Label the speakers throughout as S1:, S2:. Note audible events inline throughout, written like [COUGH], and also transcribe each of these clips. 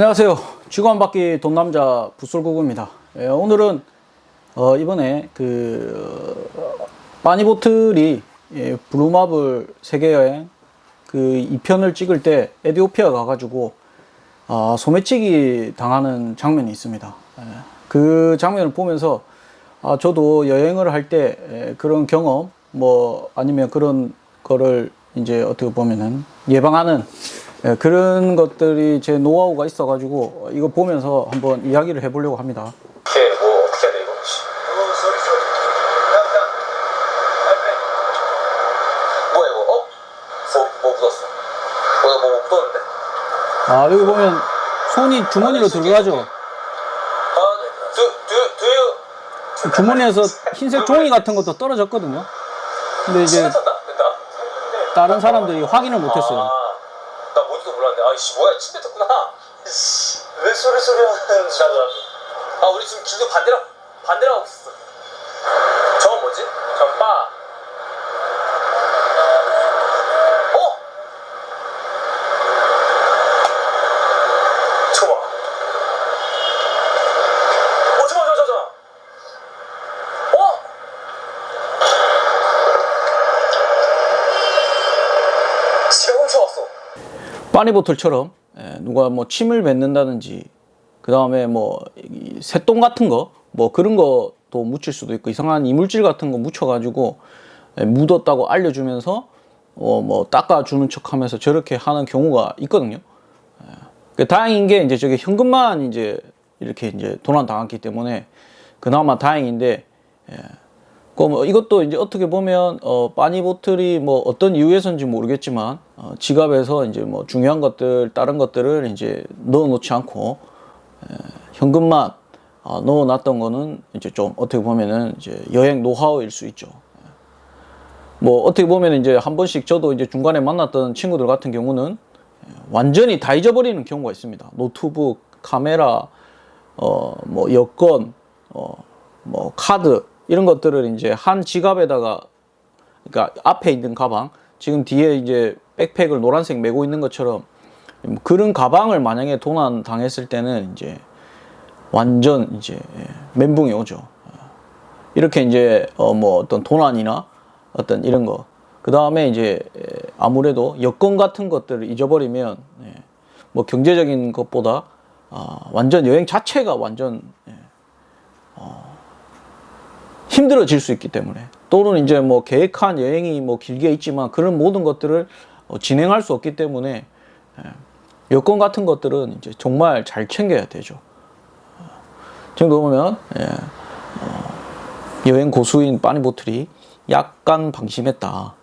S1: 안녕하세요. 한 바퀴 돈 남자 붓솔구구입니다. 예, 오늘은 어, 이번에 그 어, 마니보틀이 예, 블루마블 세계 여행 그 2편을 찍을 때 에디오피아 가가지고 아, 소매치기 당하는 장면이 있습니다. 예, 그 장면을 보면서 아, 저도 여행을 할때 예, 그런 경험 뭐 아니면 그런 거를 이제 어떻게 보면은 예방하는 예, 그런 것들이 제 노하우가 있어가지고 이거 보면서 한번 이야기를 해보려고 합니다.
S2: 어떻게 뭐 어떻게 해야 돼 이거? 뭐야 이거? 어? 뭐, 뭐 묻었어? 뭐야 뭐 묻었는데?
S1: 아 여기 보면 손이 주머니로 들어가죠.
S2: 아, do do do you
S1: 주머니에서 [LAUGHS] 흰색 종이 같은 것도 떨어졌거든요. 근데 이제?
S2: 됐다.
S1: 다른 사람들이 확인을 못했어요.
S2: 아, 나 뭔지도 몰랐는데. 아이씨 뭐야 침 뱉었구나. [LAUGHS] 왜 소리 소리 하는 줄 알아? 아 우리 지금 길도 반대로 하고 있어. 저건 뭐지? 전 바. 어? 저거 봐. 어, 잠깐만, 잠깐만, 잠깐만. 어? 지가 훔쳐왔어.
S1: 빠니보틀처럼 예, 누가 뭐 침을 뱉는다든지 그 다음에 뭐이 새똥 같은 거 뭐 그런 것도 묻힐 수도 있고 이상한 이물질 같은 거 묻혀가지고 예, 묻었다고 알려주면서 어 뭐 닦아주는 척하면서 저렇게 하는 경우가 있거든요. 예. 그 다행인 게 이제 저게 현금만 이제 이렇게 이제 도난 당했기 때문에 그나마 다행인데 그뭐 이것도 이제 어떻게 보면 어 빠니보틀이 뭐 어떤 이유에서인지 모르겠지만 어 지갑에서 이제 뭐 중요한 것들 다른 것들을 이제 넣어 놓지 않고 에, 현금만 어, 넣어 놨던 거는 이제 좀 어떻게 보면은 이제 여행 노하우일 수 있죠. 뭐 어떻게 보면 이제 한 번씩 저도 이제 중간에 만났던 친구들 같은 경우는 완전히 다 잊어버리는 경우가 있습니다. 노트북, 카메라, 어, 뭐 여권, 어, 뭐 카드 이런 것들을 이제 한 지갑에다가 그러니까 앞에 있는 가방, 지금 뒤에 이제 백팩을 노란색 메고 있는 것처럼 뭐 그런 가방을 만약에 도난 당했을 때는 이제 완전 이제 예, 멘붕이 오죠. 이렇게 이제 어 뭐 어떤 도난이나 어떤 이런 거. 그 다음에 이제 에, 아무래도 여권 같은 것들을 잊어버리면 예, 뭐 경제적인 것보다 아, 완전 여행 자체가 완전 예, 어, 힘들어질 수 있기 때문에 또는 이제 뭐 계획한 여행이 뭐 길게 있지만 그런 모든 것들을 어, 진행할 수 없기 때문에 예, 여권 같은 것들은 이제 정말 잘 챙겨야 되죠. 지금 보면 예, 어, 여행 고수인 빠니보틀이 약간 방심했다.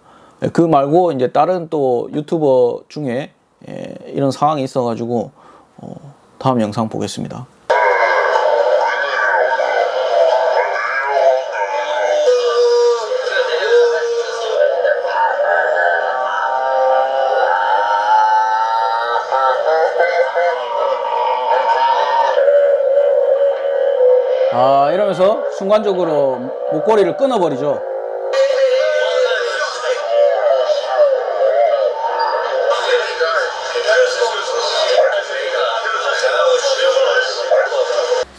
S1: 예, 그 말고 이제 다른 또 유튜버 중에 예, 이런 상황이 있어가지고 어, 다음 영상 보겠습니다. 아 이러면서 순간적으로 목걸이를 끊어버리죠.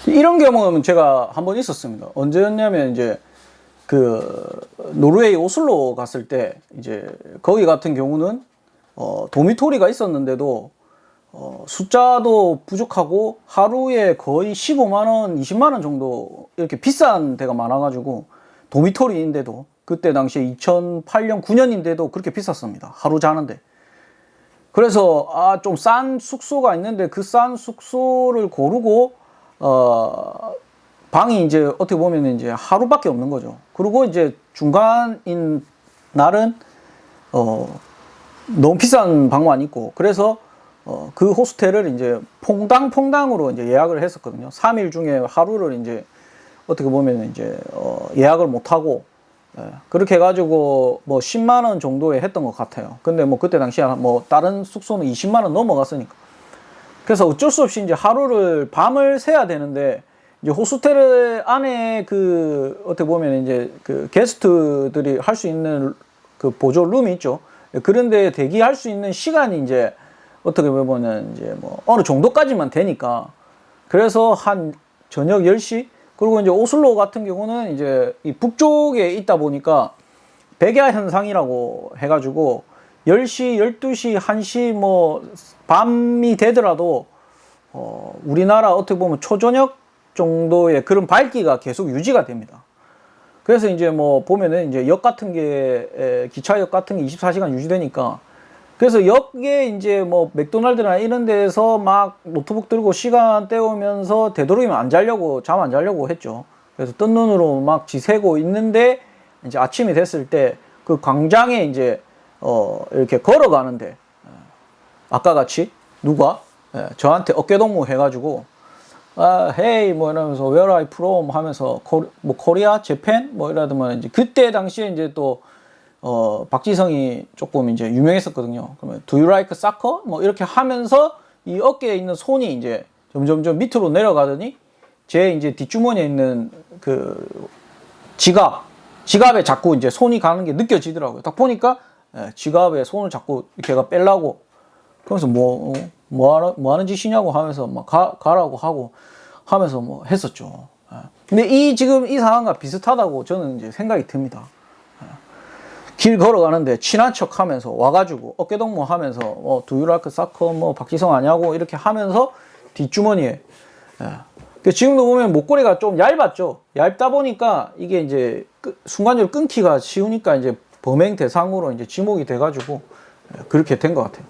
S1: 이런 경험은 제가 한 번 있었습니다. 언제였냐면 이제 그 노르웨이 오슬로 갔을 때 이제 거기 같은 경우는 어 도미토리가 있었는데도 어 숫자도 부족하고 하루에 거의 15만 원, 20만 원 정도 이렇게 비싼 데가 많아 가지고 도미토리인데도 그때 당시에 2008년 9년인데도 그렇게 비쌌습니다. 하루 자는데. 그래서 아 좀 싼 숙소가 있는데 그 싼 숙소를 고르고 어 방이 이제 어떻게 보면 이제 하루밖에 없는 거죠. 그리고 이제 중간인 날은 어 너무 비싼 방만 있고 그래서 어 그 호스텔을 이제 퐁당 퐁당으로 이제 예약을 했었거든요. 3일 중에 하루를 이제 어떻게 보면 이제 어 예약을 못 하고 예, 그렇게 해가지고 뭐 10만 원 정도에 했던 것 같아요. 근데 뭐 그때 당시에 뭐 다른 숙소는 20만 원 넘어갔으니까. 그래서 어쩔 수 없이 이제 하루를 밤을 새야 되는데 이제 호스텔 안에 그 어떻게 보면 이제 그 게스트들이 할 수 있는 그 보조 룸이 있죠. 그런데 대기할 수 있는 시간이 이제 어떻게 보면 이제 뭐 어느 정도까지만 되니까 그래서 한 저녁 10시 그리고 이제 오슬로 같은 경우는 이제 이 북쪽에 있다 보니까 백야 현상이라고 해가지고 10시, 12시, 1시 뭐 밤이 되더라도 어, 우리나라 어떻게 보면 초저녁 정도의 그런 밝기가 계속 유지가 됩니다. 그래서 이제 뭐 보면은 이제 역 같은 게 에, 기차역 같은 게 24시간 유지되니까 그래서 역에 이제 뭐 맥도날드나 이런 데에서 막 노트북 들고 시간 때우면서 되도록이면 안 자려고 잠 안 자려고 했죠. 그래서 뜬 눈으로 막 지새고 있는데 이제 아침이 됐을 때 그 광장에 이제 어 이렇게 걸어가는데 예, 아까 같이 누가 예, 저한테 어깨 동무 해가지고 아, 헤이 뭐 이러면서 where you from 하면서 코, 뭐 코리아, 재팬 뭐 이러더만 이제 그때 당시에 이제 또 어, 박지성이 조금 이제 유명했었거든요. 그러면 do you like soccer? 뭐 이렇게 하면서 이 어깨에 있는 손이 이제 점점점 밑으로 내려가더니 제 이제 뒷주머니에 있는 그 지갑, 지갑에 자꾸 이제 손이 가는 게 느껴지더라고요. 딱 보니까 예, 지갑에 손을 자꾸 걔가 빼려고 그래서 뭐, 어, 뭐, 하는, 뭐 하는 짓이냐고 하면서 막 가, 가라고 하고 하면서 뭐 했었죠. 예. 근데 이 지금 이 상황과 비슷하다고 저는 이제 생각이 듭니다. 예. 길 걸어가는데 친한 척 하면서 와가지고 어깨동무 하면서 뭐 두유라크 사커 뭐 박지성 아냐고 이렇게 하면서 뒷주머니에 예. 그 지금도 보면 목걸이가 좀 얇았죠. 얇다 보니까 이게 이제 끄- 순간적으로 끊기가 쉬우니까 이제 범행 대상으로 이제 지목이 돼가지고 예, 그렇게 된 것 같아요.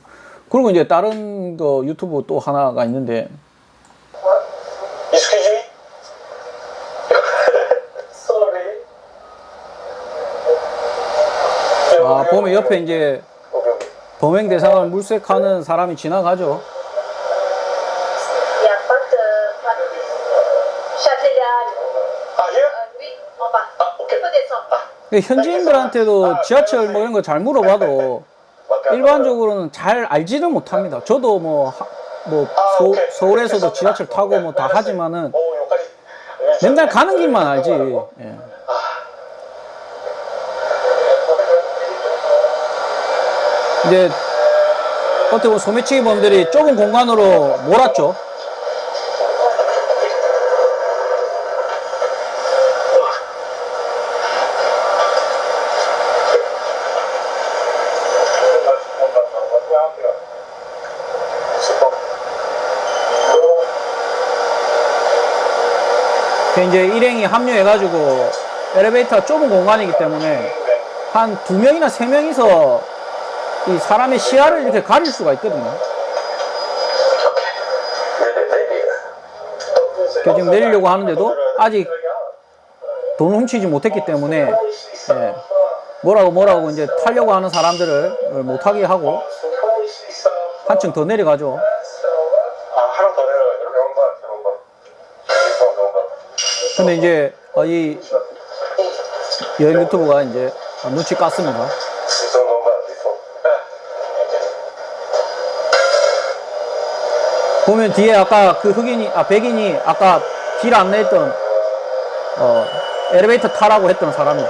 S1: 그리고 이제 다른 거 유튜브 또 하나가 있는데 보면 옆에 이제. 범행 대상을 물색하는 사람이 지나가죠.
S2: 아?
S3: Euh.
S2: Ah,
S1: 현지인들한테도 지하철 뭐 이런 거 잘 물어봐도 일반적으로는 잘 알지를 못합니다. 저도 뭐, 하- 뭐 서, 서울에서도 지하철 타고 뭐 다 하지만은. 맨날 가는 길만 알지. 예. 이제 어떻게 보면 소매치기 범들이 좁은 공간으로 몰았죠. 그 이제 일행이 합류해가지고 엘리베이터가 좁은 공간이기 때문에 한 두 명이나 세 명이서 이 사람의 시야를 이렇게 가릴 수가 있거든요. 그 지금 내리려고 하는데도 아직 돈을 훔치지 못했기 때문에 예, 뭐라고 뭐라고 이제 타려고 하는 사람들을 못하게 하고 한층 더 내려가죠. 근데 이제 어, 이 여행 유튜브가 이제 눈치 깠습니다. 보면 뒤에 아까 그 흑인이 아 백인이 아까 길 안내했던 어 엘리베이터 타라고 했던 사람이죠.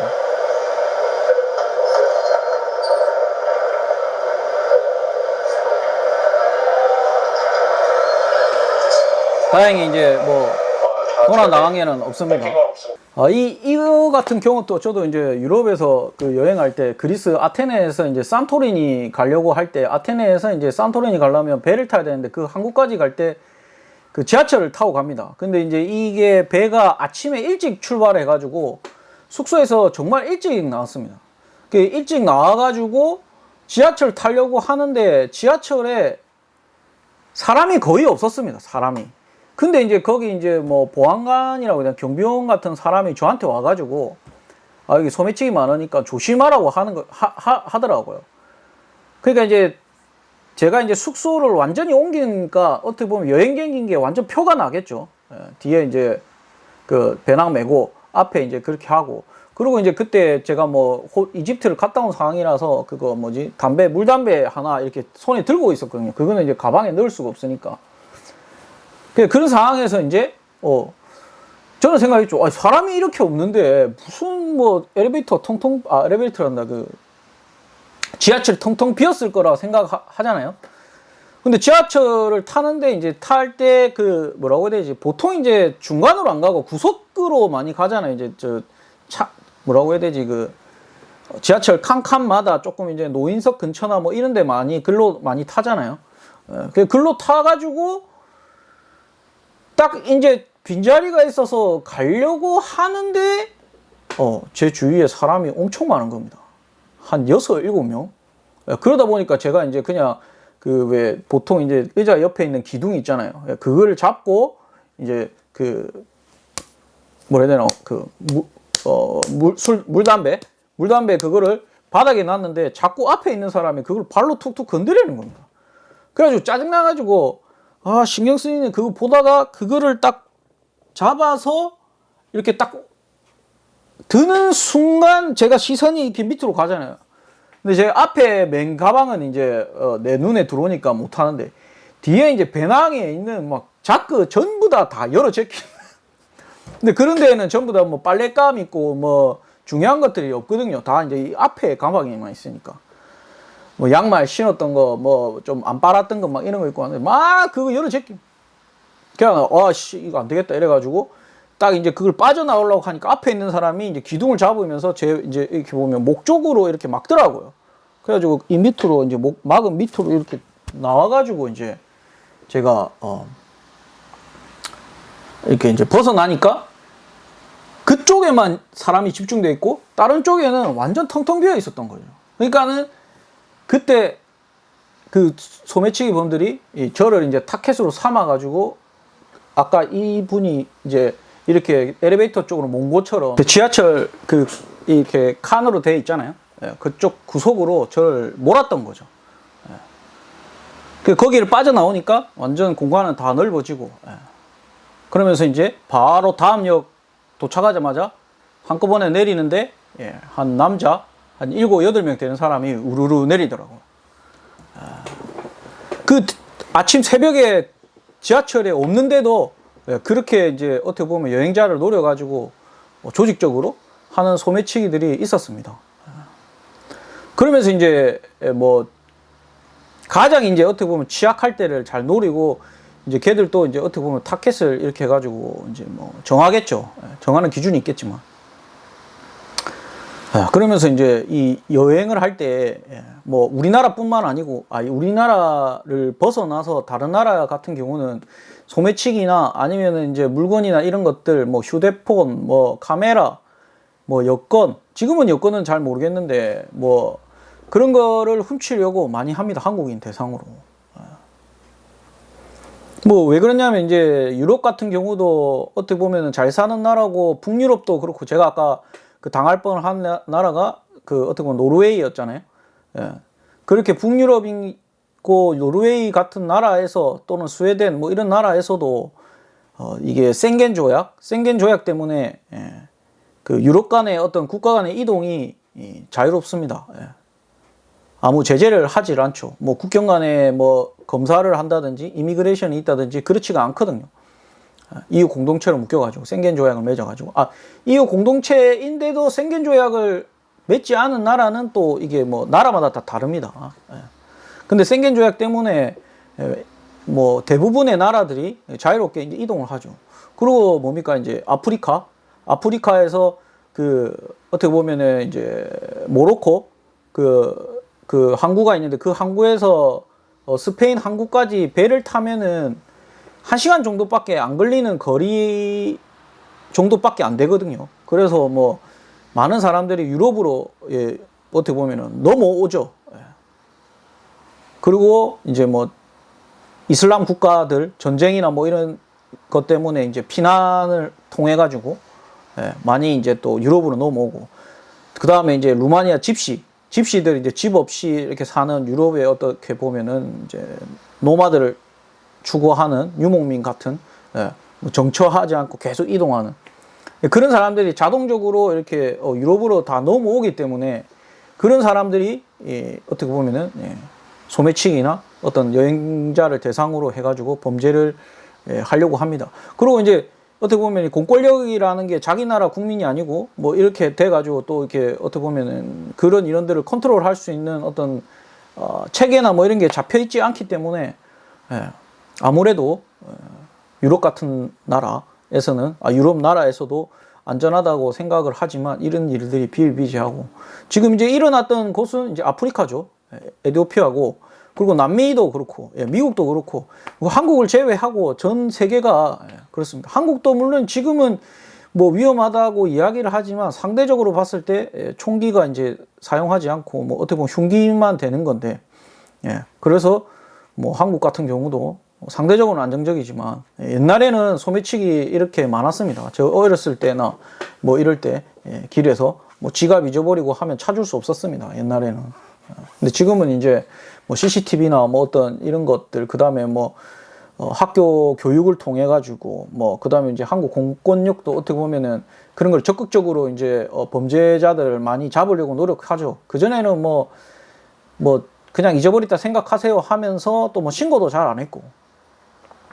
S1: 다행히 이제 뭐 도나 나강에는 없습니다. 아, 이, 이 거 같은 경우 또 저도 이제 유럽에서 그 여행할 때 그리스 아테네에서 이제 산토리니 가려고 할 때 아테네에서 이제 산토리니 가려면 배를 타야 되는데 그 한국까지 갈 때 그 지하철을 타고 갑니다. 근데 이제 이게 배가 아침에 일찍 출발해 가지고 숙소에서 정말 일찍 나왔습니다. 그 일찍 나와 가지고 지하철 타려고 하는데 지하철에 사람이 거의 없었습니다. 사람이. 근데 이제 거기 이제 뭐 보안관이라고 그냥 경비원 같은 사람이 저한테 와가지고 아 여기 소매치기 많으니까 조심하라고 하는 거 하, 하, 하더라고요. 그러니까 이제 제가 이제 숙소를 완전히 옮기니까 어떻게 보면 여행 경기인 게 완전 표가 나겠죠. 예, 뒤에 이제 그 배낭 메고 앞에 이제 그렇게 하고 그리고 이제 그때 제가 뭐 호- 이집트를 갔다 온 상황이라서 그거 뭐지 담배 물담배 하나 이렇게 손에 들고 있었거든요. 그거는 이제 가방에 넣을 수가 없으니까. 그 그런 상황에서 이제 어 저는 생각했죠. 아, 사람이 이렇게 없는데 무슨 뭐 엘리베이터 통통 아 엘리베이터란다 그 지하철 통통 비었을 거라 생각하잖아요. 근데 지하철을 타는데 이제 탈 때 그 뭐라고 해야 되지? 보통 이제 중간으로 안 가고 구석으로 많이 가잖아요. 이제 저 차 뭐라고 해야 되지? 그 지하철 칸칸마다 조금 이제 노인석 근처나 뭐 이런 데 많이 글로 많이 타잖아요. 예, 그 글로 타가지고 딱 이제 빈자리가 있어서 가려고 하는데 어, 제 주위에 사람이 엄청 많은 겁니다. 한 여섯, 일곱 명. 예, 그러다 보니까 제가 이제 그냥 그 왜 보통 이제 의자 옆에 있는 기둥 있잖아요. 예, 그거를 잡고 이제 그 뭐라 해야 되나 그어물술 물담배 물담배 그거를 바닥에 놨는데 자꾸 앞에 있는 사람이 그걸 발로 툭툭 건드리는 겁니다. 그래가지고 짜증나가지고 아 신경 쓰이는 그거 보다가 그거를 딱 잡아서 이렇게 딱 드는 순간 제가 시선이 이렇게 밑으로 가잖아요. 근데 제 앞에 맨 가방은 이제 어, 내 눈에 들어오니까 못 하는데 뒤에 이제 배낭에 있는 막 자크 전부 다 다 열어 제끼. 근데 그런 데에는 전부 다 뭐 빨랫감 있고 뭐 중요한 것들이 없거든요. 다 이제 이 앞에 가방에만 있으니까. 뭐 양말 신었던 거 뭐 좀 안 빨았던 거 막 이런 거 있고 하는데 막 그거 열어 제끼. 그냥 아씨 이거 안 되겠다 이래가지고 딱 이제 그걸 빠져나오려고 하니까 앞에 있는 사람이 이제 기둥을 잡으면서 제 이제 이렇게 보면 목 쪽으로 이렇게 막더라고요. 그래가지고 이 밑으로 이제 목 막은 밑으로 이렇게 나와가지고 이제 제가 어 이렇게 이제 벗어나니까 그쪽에만 사람이 집중돼 있고 다른 쪽에는 완전 텅텅 비어 있었던 거죠. 그러니까는 그때 그 소매치기 범들이 이 저를 이제 타켓으로 삼아가지고 아까 이 분이 이제 이렇게 엘리베이터 쪽으로 그 지하철 그 이렇게 칸으로 돼 있잖아요. 예, 그쪽 구석으로 저를 몰았던 거죠. 예. 그 거기를 빠져나오니까 완전 공간은 다 넓어지고 예. 그러면서 이제 바로 다음 역 도착하자마자 한꺼번에 내리는데 예, 한 남자 한 일곱 여덟 명 되는 사람이 우르르 내리더라고요. 아, 그 아침 새벽에 지하철에 없는데도 예, 그렇게 이제 어떻게 보면 여행자를 노려가지고 뭐 조직적으로 하는 소매치기들이 있었습니다. 그러면서 이제 뭐 가장 이제 어떻게 보면 취약할 때를 잘 노리고 이제 걔들도 이제 어떻게 보면 타켓을 이렇게 해가지고 이제 뭐 정하겠죠. 예, 정하는 기준이 있겠지만. 아, 그러면서 이제 이 여행을 할 때 뭐 우리나라뿐만 아니고 아 우리나라를 벗어나서 다른 나라 같은 경우는 소매치기나 아니면은 이제 물건이나 이런 것들 뭐 휴대폰 뭐 카메라 뭐 여권 지금은 여권은 잘 모르겠는데 뭐 그런 거를 훔치려고 많이 합니다 한국인 대상으로. 뭐 왜 그러냐면 이제 유럽 같은 경우도 어떻게 보면은 잘 사는 나라고 북유럽도 그렇고 제가 아까 그 당할 뻔한 나- 나라가 그 어떻게 보면 노르웨이였잖아요. 예. 그렇게 북유럽이고 노르웨이 같은 나라에서 또는 스웨덴 뭐 이런 나라에서도 어 이게 생겐 조약, 생겐 조약 때문에 예. 그 유럽 간의 어떤 국가 간의 이동이 이 자유롭습니다. 예. 아무 제재를 하질 않죠. 뭐 국경 간에 뭐 검사를 한다든지 이미그레이션이 있다든지 그렇지가 않거든요. 아, EU 공동체로 묶여가지고 생겐 조약을 맺어가지고 아 EU 공동체인데도 생겐 조약을 맺지 않은 나라는 또 이게 뭐 나라마다 다 다릅니다. 예. 근데 생겐 조약 때문에 에, 뭐 대부분의 나라들이 자유롭게 이제 이동을 하죠. 그리고 뭡니까 이제 아프리카 아프리카에서 그 어떻게 보면은 이제 모로코 그, 그 항구가 있는데 그 항구에서 어, 스페인 항구까지 배를 타면은 한 시간 정도밖에 안 걸리는 거리 정도밖에 안 되거든요. 그래서 뭐 많은 사람들이 유럽으로 예, 어떻게 보면은 넘어오죠. 예. 그리고 이제 뭐 이슬람 국가들 전쟁이나 뭐 이런 것 때문에 이제 피난을 통해 가지고 예, 많이 이제 또 유럽으로 넘어오고 그 다음에 이제 루마니아 집시 집시들이 이제 집 없이 이렇게 사는 유럽에 어떻게 보면은 이제 노마드를 추구하는 유목민 같은 예, 뭐 정처하지 않고 계속 이동하는 예, 그런 사람들이 자동적으로 이렇게 어, 유럽으로 다 넘어오기 때문에 그런 사람들이 예, 어떻게 보면은 예, 소매치기나 어떤 여행자를 대상으로 해가지고 범죄를 예, 하려고 합니다. 그리고 이제 어떻게 보면 이 공권력이라는 게 자기 나라 국민이 아니고 뭐 이렇게 돼가지고 또 이렇게 어떻게 보면은 그런 이런들을 컨트롤할 수 있는 어떤 어, 체계나 뭐 이런 게 잡혀 있지 않기 때문에 예, 아무래도 어, 유럽 같은 나라에서는 아, 유럽 나라에서도 안전하다고 생각을 하지만 이런 일들이 비일비재하고 지금 이제 일어났던 곳은 이제 아프리카죠. 예, 에티오피아고 그리고 남미도 그렇고 예, 미국도 그렇고 뭐 한국을 제외하고 전 세계가 예, 그렇습니다. 한국도 물론 지금은 뭐 위험하다고 이야기를 하지만 상대적으로 봤을 때 예, 총기가 이제 사용하지 않고 뭐 어떻게 보면 흉기만 되는 건데 예, 그래서 뭐 한국 같은 경우도 상대적으로 안정적이지만 예, 옛날에는 소매치기 이렇게 많았습니다. 저 어렸을 때나 뭐 이럴 때 예, 길에서 뭐 지갑 잊어버리고 하면 찾을 수 없었습니다. 옛날에는. 어, 근데 지금은 이제 뭐 CCTV나 뭐 어떤 이런 것들 그 다음에 뭐 어, 학교 교육을 통해 가지고 뭐 그다음에 이제 한국 공권력도 어떻게 보면은 그런 걸 적극적으로 이제 어, 범죄자들을 많이 잡으려고 노력하죠. 그 전에는 뭐뭐 그냥 잊어버렸다 생각하세요 하면서 또 뭐 신고도 잘 안 했고.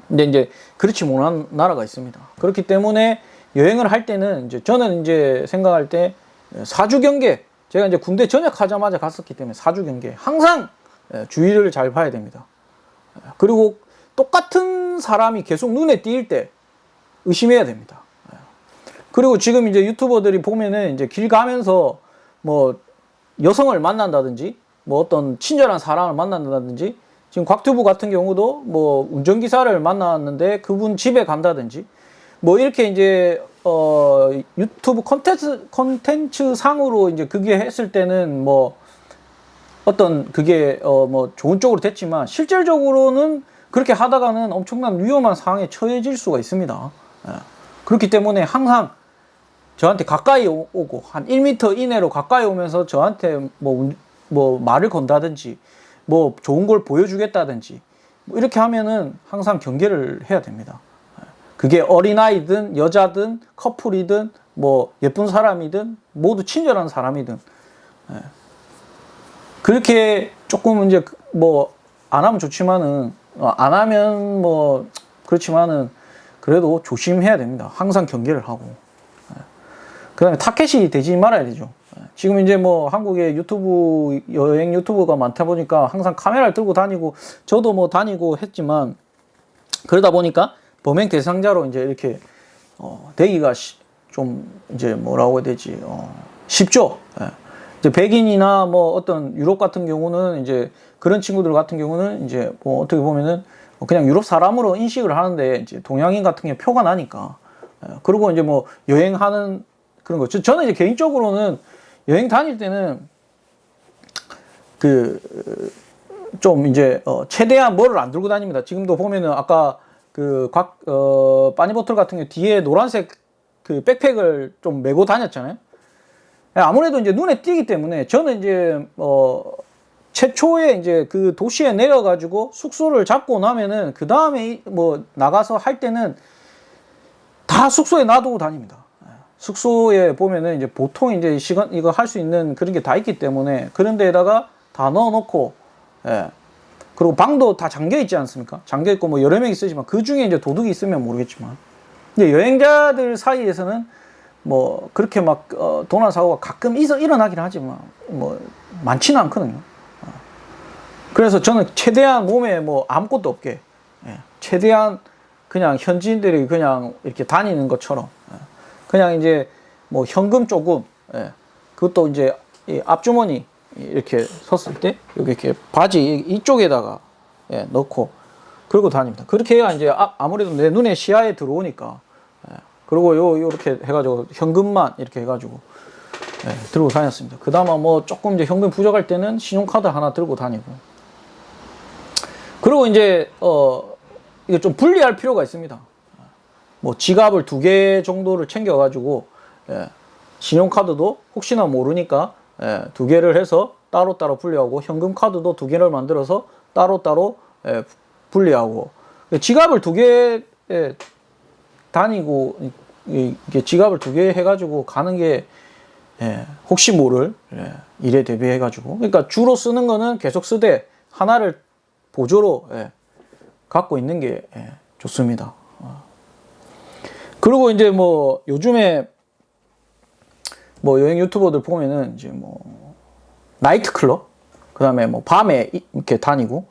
S1: 근데 이제 그렇지 못한 나라가 있습니다. 그렇기 때문에 여행을 할 때는 이제 저는 이제 생각할 때 사주 경계 제가 이제 군대 전역하자마자 갔었기 때문에 사주 경계 항상 예, 주의를 잘 봐야 됩니다. 그리고 똑같은 사람이 계속 눈에 띄일 때 의심해야 됩니다. 예. 그리고 지금 이제 유튜버들이 보면은 이제 길 가면서 뭐 여성을 만난다든지 뭐 어떤 친절한 사람을 만난다든지 지금 곽튜브 같은 경우도 뭐 운전기사를 만났는데 그분 집에 간다든지 뭐 이렇게 이제 어 유튜브 콘텐츠 콘텐츠 상으로 이제 그게 했을 때는 뭐 어떤 그게 어 뭐 좋은 쪽으로 됐지만 실질적으로는 그렇게 하다가는 엄청난 위험한 상황에 처해질 수가 있습니다. 예. 그렇기 때문에 항상 저한테 가까이 오- 오고 한 1m 이내로 가까이 오면서 저한테 뭐, 운- 뭐 말을 건다든지 뭐 좋은 걸 보여주겠다든지 뭐 이렇게 하면은 항상 경계를 해야 됩니다. 예. 그게 어린아이든 여자든 커플이든 뭐 예쁜 사람이든 모두 친절한 사람이든 그렇게 조금 이제 뭐 안 하면 좋지만은 어, 안 하면 뭐 그렇지만은 그래도 조심해야 됩니다. 항상 경계를 하고. 예. 그다음에 타켓이 되지 말아야 되죠. 예. 지금 이제 뭐 한국에 유튜브 여행 유튜브가 많다 보니까 항상 카메라를 들고 다니고 저도 뭐 다니고 했지만 그러다 보니까 범행 대상자로 이제 이렇게 어, 되기가 시- 좀 이제 뭐라고 해야 되지 어, 쉽죠. 예. 이제 백인이나 뭐 어떤 유럽 같은 경우는 이제 그런 친구들 같은 경우는 이제 뭐 어떻게 보면은 그냥 유럽 사람으로 인식을 하는데 이제 동양인 같은 게 표가 나니까 예. 그리고 이제 뭐 여행하는 그런 거 저- 저는 이제 개인적으로는 여행 다닐 때는 그 좀 이제 어 최대한 뭐를 안 들고 다닙니다. 지금도 보면은 아까 그곽어 빠니보틀 같은 경우 뒤에 노란색 그 백팩을 좀 메고 다녔잖아요. 예, 아무래도 이제 눈에 띄기 때문에 저는 이제 어 최초에 이제 그 도시에 내려가지고 숙소를 잡고 나면은 그 다음에 뭐 나가서 할 때는 다 숙소에 놔두고 다닙니다. 예, 숙소에 보면은 이제 보통 이제 시간 이거 할 수 있는 그런 게 다 있기 때문에 그런 데에다가 다 넣어놓고 예. 그리고 방도 다 잠겨 있지 않습니까? 잠겨 있고 뭐 여러 명 있으지만 그 중에 이제 도둑이 있으면 모르겠지만 근데 여행자들 사이에서는 뭐 그렇게 막 어, 도난 사고가 가끔 있어 일어나긴 하지만 뭐 많지는 않거든요. 어. 그래서 저는 최대한 몸에 뭐 아무것도 없게 예, 최대한 그냥 현지인들이 그냥 이렇게 다니는 것처럼 예, 그냥 이제 뭐 현금 조금 예, 그것도 이제 이 앞주머니 이렇게 섰을 때 여기 이렇게 바지 이쪽에다가 예, 넣고 그러고 다닙니다. 그렇게 해야 이제 아, 아무래도 내 눈에 시야에 들어오니까 예, 그리고 요 요렇게 해가지고 현금만 이렇게 해가지고 예, 들고 다녔습니다. 그나마 뭐 조금 이제 현금 부족할 때는 신용카드 하나 들고 다니고 그리고 이제 어 이게 좀 분리할 필요가 있습니다. 뭐 지갑을 두 개 정도를 챙겨가지고 예, 신용카드도 혹시나 모르니까 예, 두 개를 해서 따로따로 분리하고 현금 카드도 두 개를 만들어서 따로따로 예, 분리하고. 지갑을 두개 다니고 이게 지갑을 두 개 해가지고 가는 게 예, 혹시 모를 예, 일에 대비해가지고. 그러니까 주로 쓰는 거는 계속 쓰되 하나를 보조로 예, 갖고 있는 게 예, 좋습니다. 어. 그리고 이제 뭐 요즘에 뭐 여행 유튜버들 보면은 이제 뭐 나이트 클럽 그다음에 뭐 밤에 이- 이렇게 다니고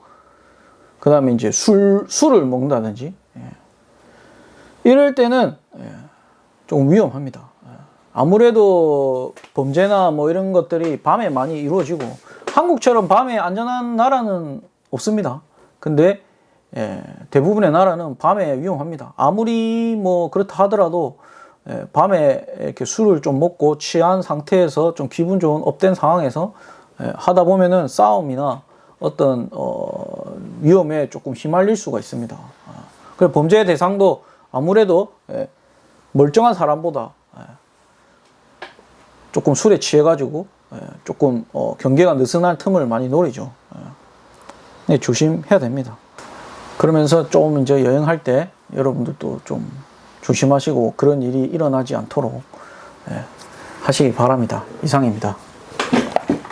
S1: 그 다음에 이제 술, 술을 먹는다든지, 예. 이럴 때는, 예, 조금 위험합니다. 예. 아무래도 범죄나 뭐 이런 것들이 밤에 많이 이루어지고, 한국처럼 밤에 안전한 나라는 없습니다. 근데, 예, 대부분의 나라는 밤에 위험합니다. 아무리 뭐 그렇다 하더라도, 예, 밤에 이렇게 술을 좀 먹고 취한 상태에서 좀 기분 좋은 업된 상황에서 예, 하다 보면은 싸움이나 어떤 어, 위험에 조금 휘말릴 수가 있습니다. 아, 그래 범죄의 대상도 아무래도 예, 멀쩡한 사람보다 예, 조금 술에 취해가지고 예, 조금 어, 경계가 느슨한 틈을 많이 노리죠. 예. 네, 조심해야 됩니다. 그러면서 좀 이제 여행할 때 여러분들도 좀 조심하시고 그런 일이 일어나지 않도록 예, 하시기 바랍니다. 이상입니다.